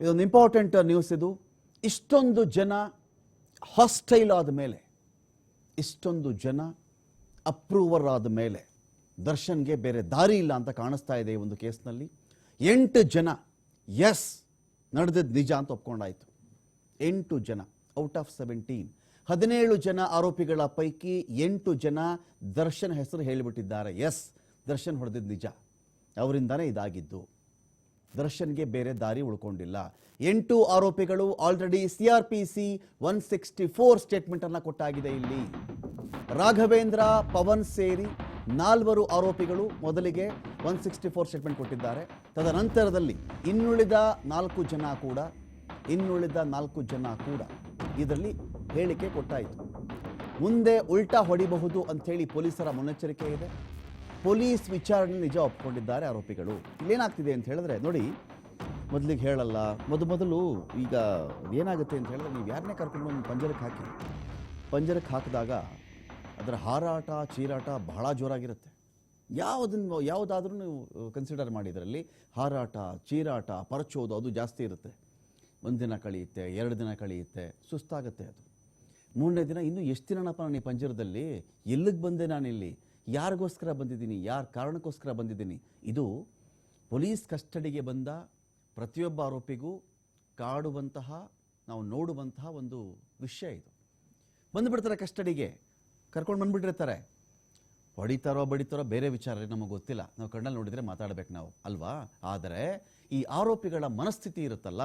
ಇದೊಂದು important news ಇದು. ಇಷ್ಟೊಂದು ಜನ ಹಾಸ್ಟೈಲ್ ಆದ ಮೇಲೆ, ಇಷ್ಟೊಂದು ಜನ ಅಪ್ರೂವರ್ ಆದ ಮೇಲೆ ದರ್ಶನ್ಗೆ ಬೇರೆ ದಾರಿ ಇಲ್ಲ ಅಂತ ಕಾಣಿಸ್ತಾ ಇದೆ ಈ ಒಂದು ಕೇಸ್ನಲ್ಲಿ. ಎಂಟು ಜನ ಎಸ್ ನಡೆದಿದ್ದು ನಿಜ ಅಂತ ಒಪ್ಕೊಂಡಾಯಿತು. ಎಂಟು ಜನ ಔಟ್ ಆಫ್ ಸೆವೆಂಟೀನ್ ಹದಿನೇಳು ಜನ ಆರೋಪಿಗಳ ಪೈಕಿ ಎಂಟು ಜನ ದರ್ಶನ್ ಹೆಸರು ಹೇಳಿಬಿಟ್ಟಿದ್ದಾರೆ. ಎಸ್ ದರ್ಶನ್ ಹೊಡೆದಿದ್ದು ನಿಜ. ಅವರಿಂದಾನೇ ಇದಾಗಿದ್ದು. ದರ್ಶನ್ಗೆ ಬೇರೆ ದಾರಿ ಉಳ್ಕೊಂಡಿಲ್ಲ. ಎಂಟು ಆರೋಪಿಗಳು already CrPC one sixty four statement ಅನ್ನ ಕೊಟ್ಟಾಗಿದೆ ಇಲ್ಲಿ. ರಾಘವೇಂದ್ರ, ಪವನ್ ಸೇರಿ ನಾಲ್ವರು ಆರೋಪಿಗಳು ಮೊದಲಿಗೆ ಒನ್ ಸಿಕ್ಸ್ಟಿ ಫೋರ್ ಸ್ಟೇಟ್ಮೆಂಟ್ ಕೊಟ್ಟಿದ್ದಾರೆ. ತದನಂತರದಲ್ಲಿ ಇನ್ನುಳಿದ ನಾಲ್ಕು ಜನ ಕೂಡ, ಇನ್ನುಳಿದ ನಾಲ್ಕು ಜನ ಕೂಡ ಇದರಲ್ಲಿ ಹೇಳಿಕೆ ಕೊಟ್ಟಾಯಿತು. ಮುಂದೆ ಉಲ್ಟಾ ಹೊಡಿಬಹುದು ಅಂಥೇಳಿ ಪೊಲೀಸರ ಮುನ್ನೆಚ್ಚರಿಕೆ ಇದೆ. ಪೊಲೀಸ್ ವಿಚಾರಣೆ ನಿಜ ಒಪ್ಪಿಕೊಂಡಿದ್ದಾರೆ ಆರೋಪಿಗಳು. ಇಲ್ಲೇನಾಗ್ತಿದೆ ಅಂತ ಹೇಳಿದ್ರೆ, ನೋಡಿ, ಮೊದಲಿಗೆ ಹೇಳಲ್ಲ. ಮೊದ ಮೊದಲು ಈಗ ಏನಾಗುತ್ತೆ ಅಂತ ಹೇಳಿದ್ರೆ, ನೀವು ಯಾರನ್ನೇ ಕರ್ಕೊಂಡು ಒಂದು ಪಂಜರಕ್ಕೆ ಹಾಕಿ. ಪಂಜರಕ್ಕೆ ಹಾಕಿದಾಗ ಅದರ ಹಾರಾಟ, ಚೀರಾಟ ಬಹಳ ಜೋರಾಗಿರುತ್ತೆ. ಯಾವುದನ್ನು ಯಾವುದಾದ್ರೂ ನೀವು ಕನ್ಸಿಡರ್ ಮಾಡಿದ್ರಲ್ಲಿ ಹಾರಾಟ, ಚೀರಾಟ, ಪರಚೋದು ಅದು ಜಾಸ್ತಿ ಇರುತ್ತೆ. ಒಂದು ದಿನ ಕಳೆಯುತ್ತೆ, ಎರಡು ದಿನ ಕಳೆಯುತ್ತೆ, ಸುಸ್ತಾಗುತ್ತೆ ಅದು. ಮೂರನೇ ದಿನ, ಇನ್ನೂ ಎಷ್ಟು ದಿನನಪ್ಪ ನಾನು ಈ ಪಂಜರದಲ್ಲಿ? ಎಲ್ಲಿಗೆ ಬಂದೆ ನಾನಿಲ್ಲಿ? ಯಾರಿಗೋಸ್ಕರ ಬಂದಿದ್ದೀನಿ? ಯಾರ ಕಾರಣಕ್ಕೋಸ್ಕರ ಬಂದಿದ್ದೀನಿ? ಇದು ಪೊಲೀಸ್ ಕಸ್ಟಡಿಗೆ ಬಂದ ಪ್ರತಿಯೊಬ್ಬ ಆರೋಪಿಗೂ ಕಾಡುವಂತಹ, ನಾವು ನೋಡುವಂತಹ ಒಂದು ವಿಷಯ ಇದು. ಬಂದುಬಿಡ್ತಾರೆ ಕಸ್ಟಡಿಗೆ. ಕರ್ಕೊಂಡು ಬಂದುಬಿಟ್ಟಿರ್ತಾರೆ. ಹೊಡಿತಾರೋ ಬಡಿತಾರೋ ಬೇರೆ ವಿಚಾರ ನಮಗೆ ಗೊತ್ತಿಲ್ಲ. ನಾವು ಕಣ್ಣಲ್ಲಿ ನೋಡಿದರೆ ಮಾತಾಡಬೇಕು ನಾವು, ಅಲ್ವಾ? ಆದರೆ ಈ ಆರೋಪಿಗಳ ಮನಸ್ಥಿತಿ ಇರುತ್ತಲ್ಲ,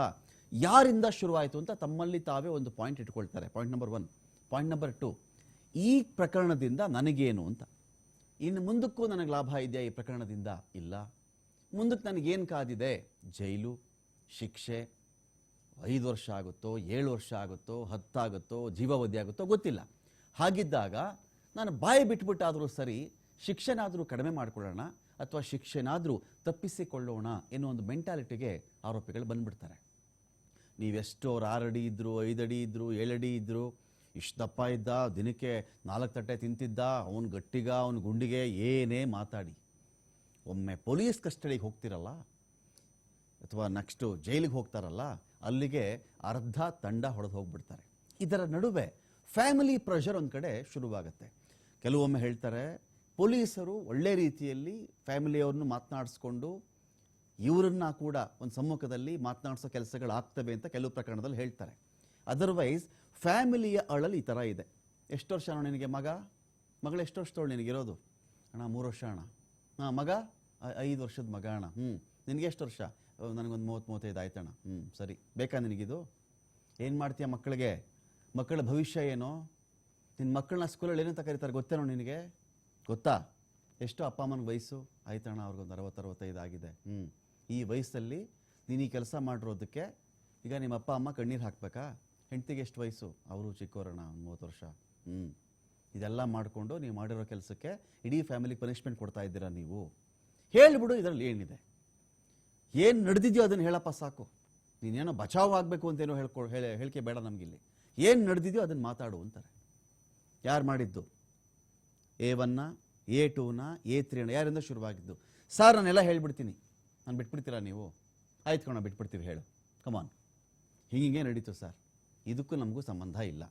ಯಾರಿಂದ ಶುರುವಾಯಿತು ಅಂತ ತಮ್ಮಲ್ಲಿ ತಾವೇ ಒಂದು ಪಾಯಿಂಟ್ ಇಟ್ಕೊಳ್ತಾರೆ. Point number one. Point number two. ಈ ಪ್ರಕರಣದಿಂದ ನನಗೇನು ಅಂತ. ಇನ್ನು ಮುಂದಕ್ಕೂ ನನಗೆ ಲಾಭ ಇದೆಯಾ ಈ ಪ್ರಕರಣದಿಂದ? ಇಲ್ಲ. ಮುಂದಕ್ಕೆ ನನಗೇನು ಕಾದಿದೆ? ಜೈಲು, ಶಿಕ್ಷೆ, ಐದು ವರ್ಷ ಆಗುತ್ತೋ, ಏಳು ವರ್ಷ ಆಗುತ್ತೋ, ಹತ್ತಾಗುತ್ತೋ, ಜೀವಾವಧಿ ಆಗುತ್ತೋ ಗೊತ್ತಿಲ್ಲ. ಹಾಗಿದ್ದಾಗ ನಾನು ಬಾಯಿ ಬಿಟ್ಬಿಟ್ಟಾದರೂ ಸರಿ ಶಿಕ್ಷೆನಾದರೂ ಕಡಿಮೆ ಮಾಡಿಕೊಳ್ಳೋಣ ಅಥವಾ ಶಿಕ್ಷೆನಾದರೂ ತಪ್ಪಿಸಿಕೊಳ್ಳೋಣ ಎನ್ನುವ ಒಂದು ಮೆಂಟಾಲಿಟಿಗೆ ಆರೋಪಿಗಳು ಬಂದ್ಬಿಡ್ತಾರೆ. ನೀವೆಷ್ಟೋರು ಆರಡಿ ಇದ್ದರು ಅಡಿ ಇದ್ದರು ಏಳಡಿ ಅಡಿ ಇಷ್ಟು ದಪ್ಪ ಇದ್ದ, ದಿನಕ್ಕೆ ನಾಲ್ಕು ತಟ್ಟೆ ತಿಂತಿದ್ದ, ಅವನು ಗಟ್ಟಿಗ, ಅವನ ಗುಂಡಿಗೆ ಏನೇ ಮಾತಾಡಿ. ಒಮ್ಮೆ ಪೊಲೀಸ್ ಕಸ್ಟಡಿಗೆ ಹೋಗ್ತಿರಲ್ಲ, ಅಥವಾ ನೆಕ್ಸ್ಟು ಜೈಲಿಗೆ ಹೋಗ್ತಾರಲ್ಲ, ಅಲ್ಲಿಗೆ ಅರ್ಧ ತಂಡ ಹೊಡೆದು ಹೋಗ್ಬಿಡ್ತಾರೆ. ಇದರ ನಡುವೆ ಫ್ಯಾಮಿಲಿ ಪ್ರೆಷರ್ ಒಂದು ಕಡೆ ಶುರುವಾಗುತ್ತೆ. ಕೆಲವೊಮ್ಮೆ ಹೇಳ್ತಾರೆ, ಪೊಲೀಸರು ಒಳ್ಳೆ ರೀತಿಯಲ್ಲಿ ಫ್ಯಾಮಿಲಿಯವ್ರನ್ನು ಮಾತನಾಡಿಸ್ಕೊಂಡು, ಇವರನ್ನ ಕೂಡ ಒಂದು ಸಮ್ಮುಖದಲ್ಲಿ ಮಾತನಾಡಿಸೋ ಕೆಲಸಗಳಾಗ್ತವೆ ಅಂತ ಕೆಲವು ಪ್ರಕರಣದಲ್ಲಿ ಹೇಳ್ತಾರೆ. ಅದರ್ವೈಸ್ ಫ್ಯಾಮಿಲಿಯ ಅಳಲು ಈ ಥರ ಇದೆ. ಎಷ್ಟು ವರ್ಷ ಅಣ್ಣ ನಿನಗೆ ಮಗ? ಮಗಳು ಎಷ್ಟು ವರ್ಷದವಳು ನಿನಗಿರೋದು ಅಣ್ಣ ಮೂರು ವರ್ಷ ಅಣ್ಣ. ಹಾಂ ಮಗ? ಐದು ವರ್ಷದ ಮಗ ಅಣ್ಣ. ಹ್ಞೂ ನಿನಗೆ ಎಷ್ಟು ವರ್ಷ? "ಓ, ನನಗೊಂದು ಮೂವತ್ತು ಮೂವತ್ತೈದು ಆಯ್ತಣ್ಣ ಹ್ಞೂ ಸರಿ. ಬೇಕಾ ನಿನಗಿದು? ಏನು ಮಾಡ್ತೀಯ ಮಕ್ಕಳಿಗೆ? ಮಕ್ಕಳ ಭವಿಷ್ಯ ಏನು? ನಿನ್ನ ಮಕ್ಕಳನ್ನ ಸ್ಕೂಲಲ್ಲಿ ಏನಂತ ಕರೀತಾರೆ ಗೊತ್ತೇನೋ ನಿನಗೆ? ಗೊತ್ತಾ? ಎಷ್ಟು ಅಪ್ಪ ಅಮ್ಮನ ವಯಸ್ಸು. ಆಯ್ತಣ್ಣ ಅವ್ರಿಗೊಂದು ಅರವತ್ತು ಅರವತ್ತೈದು ಆಗಿದೆ. ಹ್ಞೂ ಈ ವಯಸ್ಸಲ್ಲಿ ನೀನು ಈ ಕೆಲಸ ಮಾಡಿರೋದಕ್ಕೆ ಈಗ ನಿಮ್ಮ ಅಪ್ಪ ಅಮ್ಮ ಕಣ್ಣೀರು ಹಾಕ್ಬೇಕಾ? ಹೆಂಡ್ತಿಗೆ ಎಷ್ಟು ವಯಸ್ಸು? ಅವರು ಚಿಕ್ಕವರಣ್ಣ ಒಂದು ಮೂವತ್ತು ವರ್ಷ. ಹ್ಞೂ ಇದೆಲ್ಲ ಮಾಡಿಕೊಂಡು ನೀವು ಮಾಡಿರೋ ಕೆಲಸಕ್ಕೆ ಇಡೀ ಫ್ಯಾಮಿಲಿಗೆ ಪನಿಷ್ಮೆಂಟ್ ಕೊಡ್ತಾ ಇದ್ದೀರಾ ನೀವು? ಹೇಳಿಬಿಡು, ಇದರಲ್ಲಿ ಏನಿದೆ? ಏನು ನಡೆದಿದೆಯೋ ಅದನ್ನು ಹೇಳಪ್ಪ ಸಾಕು. ನೀನೇನೋ ಬಚಾವ್ ಆಗಬೇಕು ಅಂತೇನೋ ಹೇಳ್ಕೊ ಹೇಳಿ ಹೇಳಿಕೆ ಬೇಡ ನಮಗಿಲ್ಲಿ. ಏನು ನಡೆದಿದೆಯೋ ಅದನ್ನು ಮಾತಾಡು ಅಂತಾರೆ. ಯಾರು ಮಾಡಿದ್ದು? ಎ ಒನ್ನ ಎ ಟೂನ ಎ ತ್ರೀನ ಯಾರಿಂದ ಶುರುವಾಗಿದ್ದು? ಸರ್, ನಾನೆಲ್ಲ ಹೇಳ್ಬಿಡ್ತೀನಿ. ನಾನು ಬಿಟ್ಬಿಡ್ತೀರಾ ನೀವು? ಆಯ್ತು ಕಣ, ಬಿಟ್ಬಿಡ್ತೀವಿ, ಹೇಳು. ಕಮಾನ್ ಹಿಂಗೆ ನಡೀತು, ಸರ್. ಇದಕ್ಕೂ ನಮಗೂ ಸಂಬಂಧ ಇಲ್ಲ.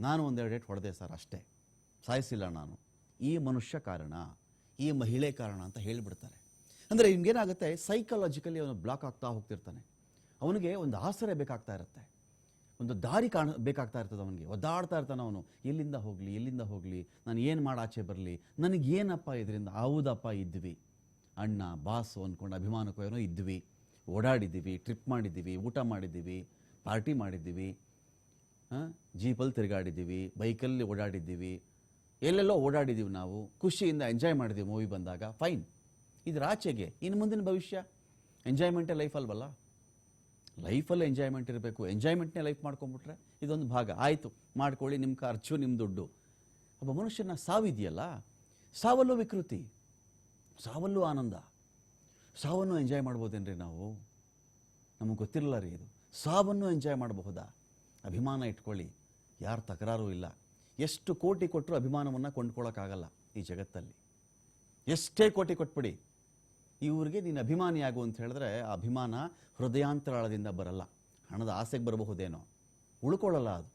ನಾನು ಒಂದೆರಡು ಡೇಟ್ ಹೊಡೆದೆ ಸರ್ ಅಷ್ಟೇ. ಸಾಯಿಸಿಲ್ಲ ನಾನು. ಈ ಮನುಷ್ಯ ಕಾರಣ, ಈ ಮಹಿಳೆ ಕಾರಣ ಅಂತ ಹೇಳಿಬಿಡ್ತಾರೆ. ಅಂದರೆ ಹಿಂಗೇನಾಗುತ್ತೆ ಸೈಕಲಾಜಿಕಲಿ ಅವನು ಬ್ಲಾಕ್ ಆಗ್ತಾ ಹೋಗ್ತಿರ್ತಾನೆ. ಅವನಿಗೆ ಒಂದು ಆಸರೆ ಬೇಕಾಗ್ತಾ ಇರುತ್ತೆ. ಒಂದು ದಾರಿ ಕಾಣ, ಬೇಕಾಗ್ತಾ ಇರ್ತದೆ ಅವನಿಗೆ. ಒದ್ದಾಡ್ತಾ ಇರ್ತಾನೆ ಅವನು. ಎಲ್ಲಿಂದ ಹೋಗಲಿ ಎಲ್ಲಿಂದ ಹೋಗಲಿ, ನಾನು ಏನು ಮಾಡಿ ಆಚೆ ಬರಲಿ, ನನಗೇನಪ್ಪ ಇದರಿಂದ, ಹೌದಪ್ಪ ಇದ್ವಿ. ಅಣ್ಣ, ಬಾಸು ಅಂದ್ಕೊಂಡು ಅಭಿಮಾನಕ್ಕೂ ಏನೋ ಇದ್ವಿ. ಓಡಾಡಿದ್ದೀವಿ ಟ್ರಿಪ್ ಮಾಡಿದ್ದೀವಿ, ಊಟ ಮಾಡಿದ್ದೀವಿ. ಪಾರ್ಟಿ ಮಾಡಿದ್ದೀವಿ ಜೀಪಲ್ಲಿ ತಿರುಗಾಡಿದ್ದೀವಿ, ಬೈಕಲ್ಲಿ ಓಡಾಡಿದ್ದೀವಿ, ಎಲ್ಲೆಲ್ಲೋ ಓಡಾಡಿದ್ದೀವಿ ನಾವು, ಖುಷಿಯಿಂದ ಎಂಜಾಯ್ ಮಾಡಿದ್ದೀವಿ ಮೂವಿ ಬಂದಾಗ, ಫೈನ್. ಇದ್ರ ಆಚೆಗೆ, ಇನ್ನು ಮುಂದಿನ ಭವಿಷ್ಯ, ಎಂಜಾಯ್ಮೆಂಟೇ ಲೈಫ್ ಅಲ್ವಲ್ಲ? ಲೈಫಲ್ಲಿ ಎಂಜಾಯ್ಮೆಂಟ್ ಇರಬೇಕು, ಎಂಜಾಯ್ಮೆಂಟ್ನೇ ಲೈಫ್ ಮಾಡ್ಕೊಂಬಿಟ್ರೆ ಇದೊಂದು ಭಾಗ. ಆಯಿತು, ಮಾಡ್ಕೊಳ್ಳಿ ನಿಮ್ಮ ಖರ್ಚು ನಿಮ್ಮ ದುಡ್ಡು. ಒಬ್ಬ ಮನುಷ್ಯನ ಸಾವಿದೆಯಲ್ಲ? ಸಾವಲ್ಲೂ ವಿಕೃತಿ, ಸಾವಲ್ಲೂ ಆನಂದ. ಸಾವನ್ನು ಎಂಜಾಯ್ ಮಾಡ್ಬೋದೇನ್ರಿ ನಾವು? ನಮಗೆ ಗೊತ್ತಿರಲ್ಲ ರೀ ಇದು. ಸಾವನ್ನು ಎಂಜಾಯ್ ಮಾಡಬಹುದಾ? ಅಭಿಮಾನ ಇಟ್ಕೊಳ್ಳಿ. ಯಾರು ತಕರಾರು ಇಲ್ಲ. ಎಷ್ಟು ಕೋಟಿ ಕೊಟ್ಟರು ಅಭಿಮಾನವನ್ನು ಕೊಂಡ್ಕೊಳ್ಳೋಕ್ಕಾಗಲ್ಲ ಈ ಜಗತ್ತಲ್ಲಿ. ಎಷ್ಟೇ ಕೋಟಿ ಕೊಟ್ಬಿಡಿ. ಇವ್ರಿಗೆ ನೀನು ಅಭಿಮಾನಿಯಾಗು ಅಂತ ಹೇಳಿದ್ರೆ ಆ ಅಭಿಮಾನ ಹೃದಯಾಂತರಾಳದಿಂದ ಬರಲ್ಲ. ಹಣದ ಆಸೆಗೆ ಬರಬಹುದೇನೋ. ಉಳ್ಕೊಳ್ಳಲ್ಲ ಅದು.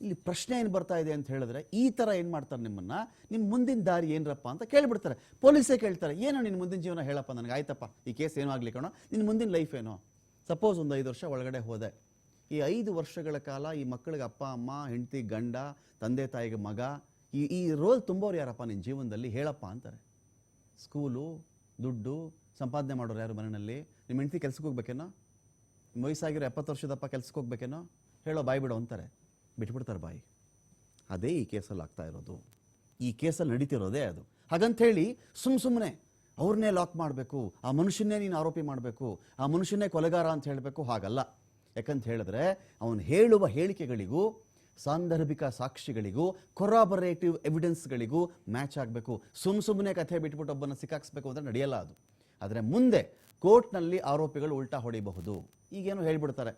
ಇಲ್ಲಿ ಪ್ರಶ್ನೆ ಏನು ಬರ್ತಾ ಇದೆ ಅಂತ ಹೇಳಿದ್ರೆ ಈ ಥರ ಏನು ಮಾಡ್ತಾರೆ ನಿಮ್ಮನ್ನು? ನಿಮ್ಮ ಮುಂದಿನ ದಾರಿ ಏನರಪ್ಪ ಅಂತ ಕೇಳಿಬಿಡ್ತಾರೆ. ಪೊಲೀಸೇ ಕೇಳ್ತಾರೆ. ಏನೋ ನಿನ್ನ ಮುಂದಿನ ಜೀವನ ಹೇಳಪ್ಪ ನನಗೆ, ಆಯ್ತಪ್ಪ. ಈ ಕೇಸ್ ಏನೂ ಆಗಲಿ ಕಣೋ. ನಿನ್ನ ಮುಂದಿನ ಲೈಫ್ ಏನೋ. ಸಪೋಸ್ ಒಂದು ಐದು ವರ್ಷ ಒಳಗಡೆ ಹೋದೆ. ಈ ಐದು ವರ್ಷಗಳ ಕಾಲ ಈ ಮಕ್ಕಳಿಗೆ ಅಪ್ಪ, ಅಮ್ಮ, ಹೆಂಡತಿ, ಗಂಡ, ತಂದೆ, ತಾಯಿಗೆ ಮಗ, ಈ ಈ ರೋಲ್ ತುಂಬೋರು ಯಾರಪ್ಪ ನಿನ್ನ ಜೀವನದಲ್ಲಿ? ಹೇಳಪ್ಪ ಅಂತಾರೆ. ಸ್ಕೂಲು, ದುಡ್ಡು, ಸಂಪಾದನೆ ಮಾಡೋರು ಯಾರು ಮನೆಯಲ್ಲಿ? ನಿಮ್ಮ ಹೆಂಡತಿ ಕೆಲ್ಸಕ್ಕೆ ಹೋಗ್ಬೇಕೇನೋ? ವಯಸ್ಸಾಗಿರೋ ಎಪ್ಪತ್ತು ವರ್ಷದಪ್ಪ ಕೆಲ್ಸಕ್ಕೆ ಹೋಗ್ಬೇಕೇನೋ? ಹೇಳೋ ಬಾಯಿ ಬಿಡು ಅಂತಾರೆ. ಬಿಟ್ಬಿಡ್ತಾರೆ ಬಾಯಿ. ಅದೇ ಈ ಕೇಸಲ್ಲಿ ಆಗ್ತಾ ಇರೋದು. ಈ ಕೇಸಲ್ಲಿ ನಡೀತಿರೋದೇ ಅದು. ಹಾಗಂತ ಹೇಳಿ ಸುಮ್ಮ ಸುಮ್ಮನೆ ಅವ್ರನ್ನೇ ಲಾಕ್ ಮಾಡಬೇಕು, ಆ ಮನುಷ್ಯನ್ನೇ ನೀನು ಆರೋಪಿ ಮಾಡಬೇಕು, ಆ ಮನುಷ್ಯನ್ನೇ ಕೊಲೆಗಾರ ಅಂತ ಹೇಳಬೇಕು, ಹಾಗಲ್ಲ. ಯಾಕಂತ ಹೇಳಿದ್ರೆ, ಅವನು ಹೇಳುವ ಹೇಳಿಕೆಗಳಿಗೂ, ಸಾಂದರ್ಭಿಕ ಸಾಕ್ಷಿಗಳಿಗೂ ಕೊರಾಬರೇಟಿವ್ ಎವಿಡೆನ್ಸ್ಗಳಿಗೂ ಮ್ಯಾಚ್ ಆಗಬೇಕು. ಸುಮ್ ಸುಮ್ಮನೆ ಕಥೆ ಬಿಟ್ಬಿಟ್ಟು ಒಬ್ಬನ ಸಿಕ್ಕಾಕ್ಸ್ಬೇಕು ಅಂದರೆ ನಡೆಯಲ್ಲ ಅದು. ಆದರೆ ಮುಂದೆ ಕೋರ್ಟ್ನಲ್ಲಿ ಆರೋಪಿಗಳು ಉಲ್ಟಾ ಹೊಡಿಬಹುದು. ಈಗೇನು ಹೇಳ್ಬಿಡ್ತಾರೆ.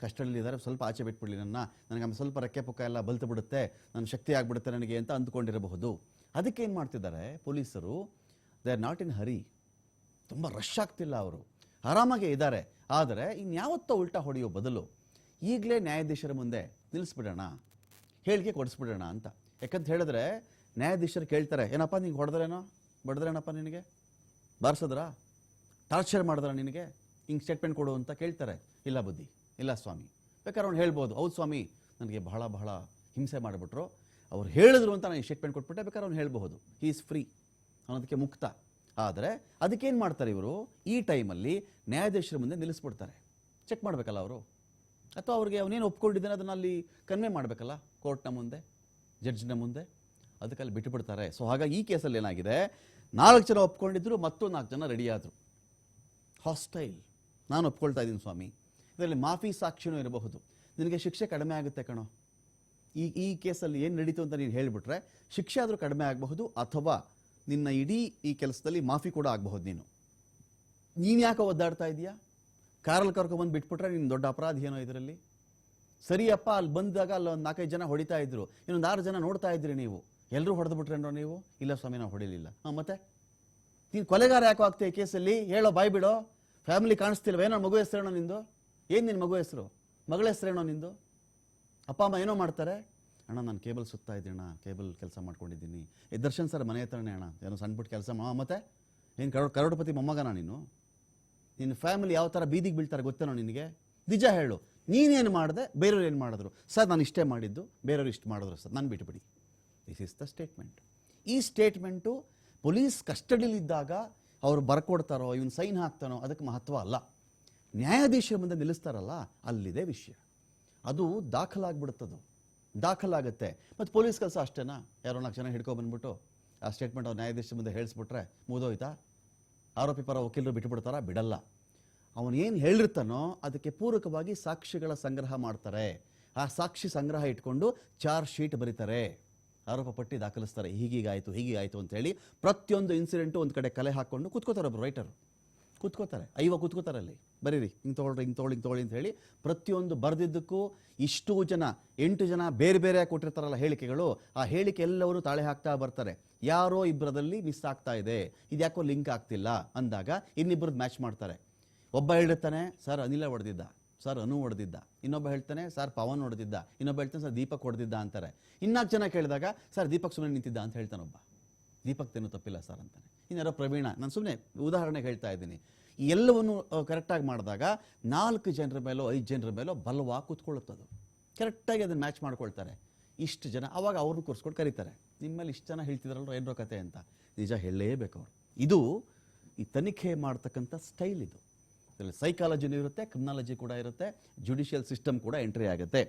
ಕಷ್ಟದಲ್ಲಿದ್ದಾರೆ ಸ್ವಲ್ಪ ಆಚೆ ಬಿಟ್ಬಿಡಲಿ ನನ್ನ. ನನಗೆ ಆಮೇಲೆ ಸ್ವಲ್ಪ ರೆಕ್ಕೆ ಪುಕ್ಕ ಎಲ್ಲ ಬಲ್ತು ಬಿಡುತ್ತೆ. ನನ್ನ ಶಕ್ತಿ ಆಗಿಬಿಡುತ್ತೆ ನನಗೆ ಅಂತ ಅಂದ್ಕೊಂಡಿರಬಹುದು. ಅದಕ್ಕೆ ಏನು ಮಾಡ್ತಿದ್ದಾರೆ, ಪೊಲೀಸರು they are not in hurry ತುಂಬ ರಶ್ ಆಗ್ತಿಲ್ಲ ಅವರು. ಆರಾಮಾಗೆ ಇದ್ದಾರೆ. ಆದರೆ ಇನ್ಯಾವತ್ತೋ ಉಲ್ಟಾ ಹೊಡೆಯೋ ಬದಲು ಈಗಲೇ ನ್ಯಾಯಾಧೀಶರ ಮುಂದೆ ನಿಲ್ಲಿಸ್ಬಿಡೋಣ, ಹೇಳಿಕೆ ಕೊಡಿಸ್ಬಿಡೋಣ ಅಂತ. ಯಾಕಂತ ಹೇಳಿದ್ರೆ ನ್ಯಾಯಾಧೀಶರು ಕೇಳ್ತಾರೆ, ಏನಪ್ಪ ನಿಂಗೆ ಹೊಡೆದ್ರೇನೋ? ಬಡದ್ರೇನಪ್ಪ ನಿನಗೆ? ಬಾರಿಸಿದ್ರಾ? ಟಾರ್ಚರ್ ಮಾಡಿದ್ರ ನಿನಗೆ? ಹಿಂಗೆ ಸ್ಟೇಟ್ಮೆಂಟ್ ಕೊಡು ಅಂತ ಕೇಳ್ತಾರೆ. ಇಲ್ಲ ಬುದ್ಧಿ, ಇಲ್ಲ ಸ್ವಾಮಿ. ಬೇಕಾದ್ರೆ ಅವ್ನು ಹೇಳ್ಬೋದು, ಹೌದು ಸ್ವಾಮಿ, ನನಗೆ ಬಹಳ ಬಹಳ ಹಿಂಸೆ ಮಾಡಿಬಿಟ್ರು. ಅವ್ರು ಹೇಳಿದ್ರು ಅಂತ ನಾನು ಸ್ಟೇಟ್ಮೆಂಟ್ ಕೊಟ್ಬಿಟ್ಟೆ, ಬೇಕಾದ್ರೆ ಅವ್ನು ಹೇಳ್ಬಹುದು. ಹೀ ಈಸ್ ಫ್ರೀ ಅನ್ನೋದಕ್ಕೆ ಮುಕ್ತ. ಆದರೆ ಅದಕ್ಕೇನು ಮಾಡ್ತಾರೆ ಇವರು? ಈ ಟೈಮಲ್ಲಿ ನ್ಯಾಯಾಧೀಶರ ಮುಂದೆ ನಿಲ್ಲಿಸ್ಬಿಡ್ತಾರೆ. ಚೆಕ್ ಮಾಡಬೇಕಲ್ಲ ಅವರು? ಅಥವಾ ಅವ್ರಿಗೆ ಅವನೇನು ಒಪ್ಕೊಂಡಿದ್ದಾನೆ ಅದನ್ನು ಅಲ್ಲಿ ಕನ್ವೆ ಮಾಡಬೇಕಲ್ಲ? ಕೋರ್ಟ್ನ ಮುಂದೆ ಜಡ್ಜ್ನ ಮುಂದೆ? ಅದಕ್ಕೆ ಅಲ್ಲಿ ಬಿಟ್ಟುಬಿಡ್ತಾರೆ ಸೊ ಹಾಗಾಗಿ ಈ ಕೇಸಲ್ಲಿ ಏನಾಗಿದೆ? ನಾಲ್ಕು ಜನ ಒಪ್ಕೊಂಡಿದ್ರು, ಮತ್ತು ನಾಲ್ಕು ಜನ ರೆಡಿಯಾದರು ಹಾಸ್ಟೈಲ್ ನಾನು ಒಪ್ಕೊಳ್ತಾ ಇದ್ದೀನಿ ಸ್ವಾಮಿ. ಇದರಲ್ಲಿ ಮಾಫಿ ಸಾಕ್ಷಿನೂ ಇರಬಹುದು. ನಿನಗೆ ಶಿಕ್ಷೆ ಕಡಿಮೆ ಆಗುತ್ತೆ ಕಣೋ. ಈ ಈ ಕೇಸಲ್ಲಿ ಏನು ನಡೀತು ಅಂತ ನೀನು ಹೇಳಿಬಿಟ್ರೆ, ಶಿಕ್ಷೆ ಆದರೂ ಕಡಿಮೆ ಆಗಬಹುದು ಅಥವಾ ನಿನ್ನ ಇಡೀ ಈ ಕೆಲಸದಲ್ಲಿ ಮಾಫಿ ಕೂಡ ಆಗಬಹುದು ನೀನು. ನೀನು ಯಾಕೆ ಒದ್ದಾಡ್ತಾ ಇದೀಯಾ? ಕಾರಲ್ಲಿ ಕರ್ಕೊಂಬಂದು ಬಿಟ್ಬಿಟ್ರೆ ನಿನ್ನ ದೊಡ್ಡ ಅಪರಾಧ ಏನೋ ಇದರಲ್ಲಿ? ಸರಿಯಪ್ಪ, ಅಲ್ಲಿ ಬಂದಾಗ ಅಲ್ಲಿ ಒಂದು ನಾಲ್ಕೈದು ಜನ ಹೊಡಿತಾ ಇದ್ರು. ಇನ್ನೊಂದು ಆರು ಜನ ನೋಡ್ತಾ ಇದ್ರಿ ನೀವು. ಎಲ್ಲರೂ ಹೊಡೆದು ಬಿಟ್ರೇನೋ ನೀವು? ಇಲ್ಲ ಸ್ವಾಮಿ, ನಾವು ಹೊಡಿಲಿಲ್ಲ. ಹಾಂ, ಮತ್ತೆ? ನೀನು ಕೊಲೆಗಾರ ಯಾಕೋ ಆಗ್ತೀಯ ಕೇಸಲ್ಲಿ? ಹೇಳೋ ಬಾಯ್ ಬಿಡೋ. ಫ್ಯಾಮಿಲಿ ಕಾಣಿಸ್ತಿಲ್ವೇನೋ ಮಗು ಹೆಸರೇನೋ ನಿಂದು? ಏನು ನಿನ್ನ ಮಗು ಹೆಸರು? ಮಗಳ ಹೆಸರೇನೋ ನಿಂದು? ಅಪ್ಪ, ಅಮ್ಮ ಏನೋ ಮಾಡ್ತಾರೆ? ಅಣ್ಣ, ನಾನು ಕೇಬಲ್ ಸುತ್ತಾ ಅಣ್ಣ, ಕೇಬಲ್ ಕೆಲಸ ಮಾಡ್ಕೊಂಡಿದ್ದೀನಿ. ಏ, ದರ್ಶನ್ ಸರ್ ಮನೆ ಹತ್ರನೇ ಅಣ್ಣ, ಏನೋ ಸಣ್ಣಪುಟ್ಟ ಕೆಲಸ ಮಾ, ಮತ್ತೆ? ಏನು ಕರೋ, ಕರೋಡಪತಿ ಮೊಮ್ಮಗನ ನೀನು? ನಿನ್ನ ಫ್ಯಾಮಿಲಿ ಯಾವ ಥರ ಬೀದಿಗೆ ಬೀಳ್ತಾರೆ ಗೊತ್ತೇನೋ ನಿನಗೆ? ನಿಜ ಹೇಳು, ನೀನೇನು ಮಾಡಿದೆ, ಬೇರೆಯವ್ರು ಏನು ಮಾಡಿದ್ರು? ಸರ್, ನಾನು ಇಷ್ಟೇ ಮಾಡಿದ್ದು, ಬೇರೆಯವ್ರು ಇಷ್ಟು ಮಾಡಿದ್ರು ಸರ್, ನಾನು ಬಿಟ್ಬಿಡಿ. ದಿಸ್ ಇಸ್ ದ ಸ್ಟೇಟ್ಮೆಂಟ್ ಈ ಸ್ಟೇಟ್ಮೆಂಟು ಪೊಲೀಸ್ ಕಸ್ಟಡಿಲಿದ್ದಾಗ ಅವರು ಬರ್ಕೊಡ್ತಾರೋ, ಇವನು ಸೈನ್ ಹಾಕ್ತಾನೋ, ಅದಕ್ಕೆ ಮಹತ್ವ ಅಲ್ಲ. ನ್ಯಾಯಾಧೀಶರ ಮುಂದೆ ನಿಲ್ಲಿಸ್ತಾರಲ್ಲ, ಅಲ್ಲಿದೆ ವಿಷಯ. ಅದು ದಾಖಲಾಗ್ಬಿಡುತ್ತದು ದಾಖಲಾಗುತ್ತೆ. ಮತ್ತು ಪೊಲೀಸ್ ಕೆಲಸ ಅಷ್ಟೇನಾ? ಯಾರೋ ನಾಲ್ಕು ಜನ ಹಿಡ್ಕೊ ಬಂದ್ಬಿಟ್ಟು ಆ ಸ್ಟೇಟ್ಮೆಂಟ್ ಅವ್ರು ನ್ಯಾಯಾಧೀಶ ಮುಂದೆ ಹೇಳಿಸ್ಬಿಟ್ರೆ ಮುಗಿದೋಯ್ತಾ? ಆರೋಪಿ ಪರ ವಕೀಲರು ಬಿಟ್ಟುಬಿಡ್ತಾರಾ ಬಿಡಲ್ಲ. ಅವನು ಏನು ಹೇಳಿರ್ತಾನೋ ಅದಕ್ಕೆ ಪೂರಕವಾಗಿ ಸಾಕ್ಷಿಗಳ ಸಂಗ್ರಹ ಮಾಡ್ತಾರೆ. ಆ ಸಾಕ್ಷಿ ಸಂಗ್ರಹ ಇಟ್ಕೊಂಡು ಚಾರ್ಜ್ ಶೀಟ್ ಬರೀತಾರೆ. ಆರೋಪ ಪಟ್ಟಿ ದಾಖಲಿಸ್ತಾರೆ. ಹೀಗೀಗಾಯಿತು ಹೀಗೀಗಾಯಿತು ಅಂತ ಹೇಳಿ ಪ್ರತಿಯೊಂದು ಇನ್ಸಿಡೆಂಟು ಒಂದು ಕಡೆ ಕಲೆ ಹಾಕ್ಕೊಂಡು ಕೂತ್ಕೋತಾರೆ ಒಬ್ಬರು ರೈಟರು ಕೂತ್ಕೋತಾರೆ ಐವ ಕೂತ್ಕೋತಾರೆ ಅಲ್ಲಿ. ಬರೀರಿ, ಹಿಂಗೆ ತೊಗೊಳ್ರಿ, ಹಿಂಗೆ ತೊಗೊಳ್ಳಿ ಹಿಂಗೆ ತೊಗೊಳ್ಳಿ ಅಂತ ಹೇಳಿ ಪ್ರತಿಯೊಂದು ಬರೆದಿದ್ದಕ್ಕೂ ಇಷ್ಟು ಜನ, ಎಂಟು ಜನ ಬೇರೆ ಬೇರೆ ಕೊಟ್ಟಿರ್ತಾರಲ್ಲ ಹೇಳಿಕೆಗಳು, ಆ ಹೇಳಿಕೆ ಎಲ್ಲವರು ತಾಳೆ ಹಾಕ್ತಾ ಬರ್ತಾರೆ. ಯಾರೋ ಇಬ್ಬರದಲ್ಲಿ ಮಿಸ್ ಆಗ್ತಾ ಇದೆ, ಇದ್ಯಾಕೋ ಲಿಂಕ್ ಆಗ್ತಿಲ್ಲ ಅಂದಾಗ ಇನ್ನಿಬ್ಬರದ್ದು ಮ್ಯಾಚ್ ಮಾಡ್ತಾರೆ. ಒಬ್ಬ ಹೇಳಿರ್ತಾನೆ ಸರ್, ಅನಿಲ ಹೊಡೆದಿದ್ದ, ಸರ್, ಅನು ಹೊಡೆದಿದ್ದ. ಇನ್ನೊಬ್ಬ ಹೇಳ್ತಾನೆ, ಸರ್, ಪವನ್ ಹೊಡೆದಿದ್ದ. ಇನ್ನೊಬ್ಬ ಹೇಳ್ತಾನೆ, ಸರ್, ದೀಪಕ್ ಹೊಡೆದಿದ್ದ ಅಂತಾರೆ. ಇನ್ನಾಲ್ಕು ಜನ ಕೇಳಿದಾಗ, ಸರ್, ದೀಪಕ್ ಸುಮ್ಮನೆ ನಿಂತಿದ್ದ ಅಂತ ಹೇಳ್ತಾನೊಬ್ಬ ದೀಪಕ್ ತೇನು ತಪ್ಪಿಲ್ಲ ಸರ್ ಅಂತಾನೆ. ಇನ್ಯಾರೋ ಪ್ರವೀಣ. ನಾನು ಸುಮ್ಮನೆ ಉದಾಹರಣೆಗೆ ಹೇಳ್ತಾ ಇದ್ದೀನಿ. ಎಲ್ಲವನ್ನು ಕರೆಕ್ಟಾಗಿ ಮಾಡಿದಾಗ ನಾಲ್ಕು ಜನರ ಮೇಲೋ, ಐದು ಜನರ ಮೇಲೋ ಬಲವಾಗಿ ಕೂತ್ಕೊಳ್ಳುತ್ತದು. ಕರೆಕ್ಟಾಗಿ ಅದನ್ನು ಮ್ಯಾಚ್ ಮಾಡ್ಕೊಳ್ತಾರೆ. ಇಷ್ಟು ಜನ, ಅವಾಗ ಅವ್ರನ್ನ ಕೂರಿಸ್ಕೊಂಡು ಕರೀತಾರೆ. ನಿಮ್ಮ ಮೇಲೆ ಇಷ್ಟು ಜನ ಹೇಳ್ತಿದ್ರಲ್ಲ ಏನರೋ ಕತೆ ಅಂತ. ನಿಜ ಹೇಳಲೇಬೇಕು ಇದು ಈ ತನಿಖೆ ಮಾಡ್ತಕ್ಕಂಥ ಸ್ಟೈಲ್ ಇದು. ಅದರಲ್ಲಿ ಸೈಕಾಲಜಿನೂ ಇರುತ್ತೆ ಕ್ರಿಮಿನಾಲಜಿ ಕೂಡ ಇರುತ್ತೆ ಜುಡಿಷಿಯಲ್ ಸಿಸ್ಟಮ್ ಕೂಡ ಎಂಟ್ರಿ ಆಗುತ್ತೆ.